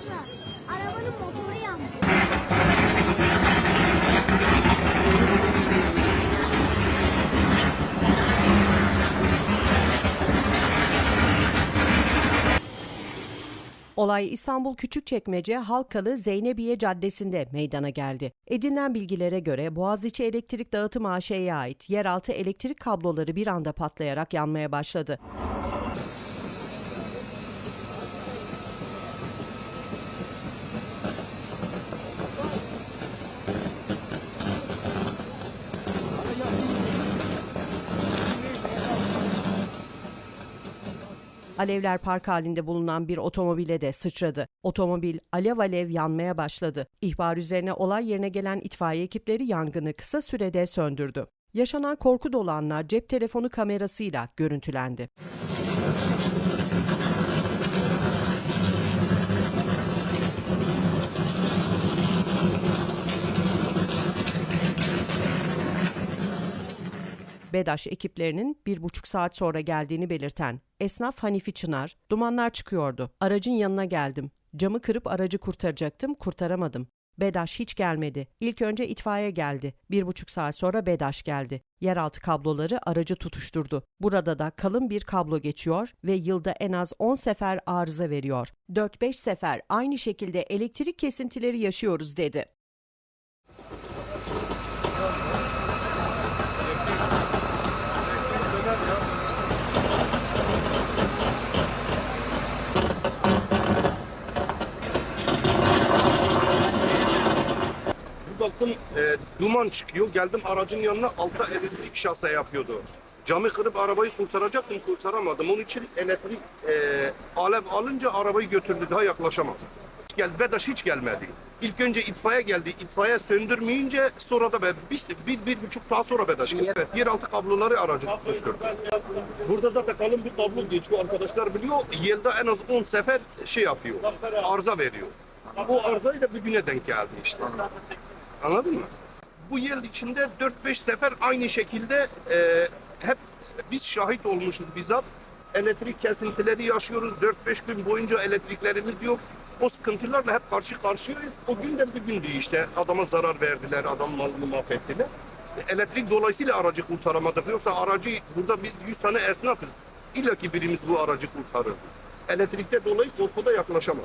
abla. Arabanın motoru yanmış. Olay İstanbul Küçükçekmece Halkalı Zeynebiye Caddesi'nde meydana geldi. Edinilen bilgilere göre Boğaziçi Elektrik Dağıtım AŞ'ye ait yeraltı elektrik kabloları bir anda patlayarak yanmaya başladı. Alevler park halinde bulunan bir otomobile de sıçradı. Otomobil alev alev yanmaya başladı. İhbar üzerine olay yerine gelen itfaiye ekipleri yangını kısa sürede söndürdü. Yaşanan korku dolu anlar cep telefonu kamerasıyla görüntülendi. BEDAŞ ekiplerinin bir buçuk saat sonra geldiğini belirten esnaf Hanifi Çınar, dumanlar çıkıyordu. Aracın yanına geldim. Camı kırıp aracı kurtaracaktım, kurtaramadım. BEDAŞ hiç gelmedi. İlk önce itfaiye geldi. Bir buçuk saat sonra BEDAŞ geldi. Yeraltı kabloları aracı tutuşturdu. Burada da kalın bir kablo geçiyor ve yılda en az 10 sefer arıza veriyor. 4-5 sefer aynı şekilde elektrik kesintileri yaşıyoruz dedi. Baktım e, duman çıkıyor. Geldim aracın yanına alta elektrik şase yapıyordu. Camı kırıp arabayı kurtaracaktım kurtaramadım. Onun için elektrik e, alev alınca arabayı götürdü daha yaklaşamadım. Gel, BEDAŞ hiç gelmedi. İlk önce itfaiye geldi. İtfaiye söndürmeyince sonra da ben bir, bir, bir buçuk saat sonra BEDAŞ geldi. Evet, yeraltı kabloları aracı tutmuştur. Burada zaten kalın bir kablo geçiyor. Arkadaşlar biliyor. Yılda en az 10 sefer şey yapıyor. Arıza veriyor. Bu arızayı da bir güne denk geldi işte. Anladın mı? Bu yıl içinde 4-5 sefer aynı şekilde e, hep biz şahit olmuşuz bizzat. Elektrik kesintileri yaşıyoruz. 4-5 gün boyunca elektriklerimiz yok. O sıkıntılarla hep karşı karşıyayız. O günden bir gündü işte. Adama zarar verdiler, adam malını mahvettiler. Elektrik dolayısıyla aracı kurtaramadık. Yoksa aracı burada biz 100 tane esnafız. İlla ki birimiz bu aracı kurtarır. Elektrikte dolayı korkuda yaklaşamaz.